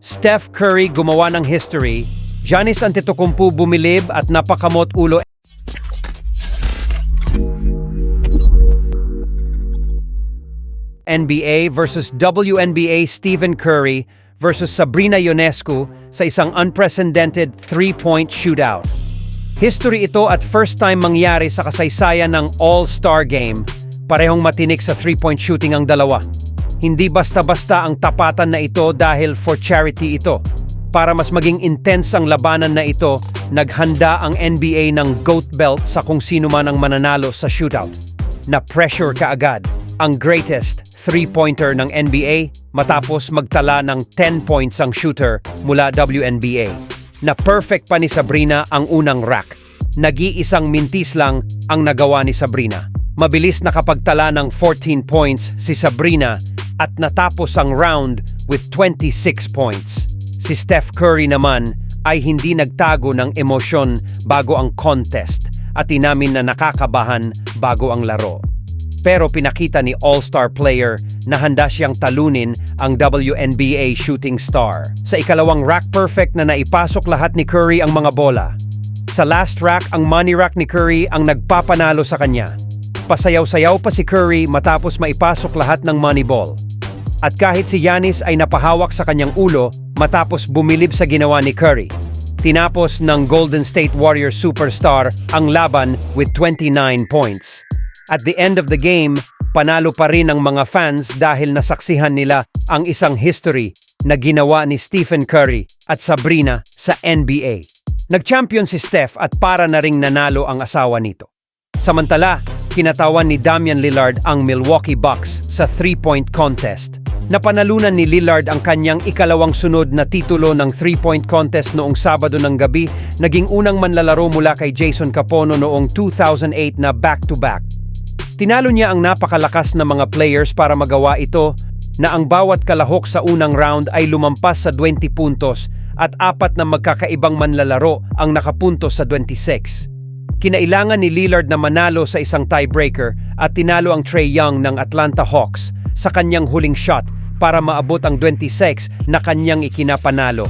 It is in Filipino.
Steph Curry gumawa ng history, Giannis Antetokounmpo bumilib at napakamot ulo NBA versus WNBA Stephen Curry versus Sabrina Ionescu sa isang unprecedented three-point shootout. History ito at first time mangyari sa kasaysayan ng All-Star Game. Parehong matinik sa three-point shooting ang dalawa. Hindi basta-basta ang tapatan na ito dahil for charity ito. Para mas maging intense ang labanan na ito, naghanda ang NBA ng GOAT belt sa kung sino man ang mananalo sa shootout. Na-pressure kaagad ang greatest three-pointer ng NBA matapos magtala ng 10 points ang shooter mula WNBA. Na perfect pa ni Sabrina ang unang rack. Nag-iisang mintis lang ang nagawa ni Sabrina. Mabilis nakapagtala ng 14 points si Sabrina at natapos ang round with 26 points. Si Steph Curry naman ay hindi nagtago ng emosyon bago ang contest at inamin na nakakabahan bago ang laro. Pero pinakita ni All-Star player na handa siyang talunin ang WNBA shooting star. Sa ikalawang rack perfect na naipasok lahat ni Curry ang mga bola. Sa last rack, ang money rack ni Curry ang nagpapanalo sa kanya. Pasayaw-sayaw pa si Curry matapos maipasok lahat ng money ball. At kahit si Yanis ay napahawak sa kanyang ulo matapos bumilib sa ginawa ni Curry. Tinapos ng Golden State Warriors superstar ang laban with 29 points. At the end of the game, panalo pa rin ang mga fans dahil nasaksihan nila ang isang history na ginawa ni Stephen Curry at Sabrina sa NBA. Nag-champion si Steph at para na ring nanalo ang asawa nito. Samantala, kinatawan ni Damian Lillard ang Milwaukee Bucks sa three-point contest. Napanalunan ni Lillard ang kanyang ikalawang sunod na titulo ng three-point contest noong Sabado ng gabi, naging unang manlalaro mula kay Jason Capono noong 2008 na back-to-back. Tinalo niya ang napakalakas na mga players para magawa ito na ang bawat kalahok sa unang round ay lumampas sa 20 puntos at apat na magkakaibang manlalaro ang nakapuntos sa 26. Kinailangan ni Lillard na manalo sa isang tiebreaker at tinalo ang Trey Young ng Atlanta Hawks sa kanyang huling shot para maabot ang 26 na kanyang ikinapanalo.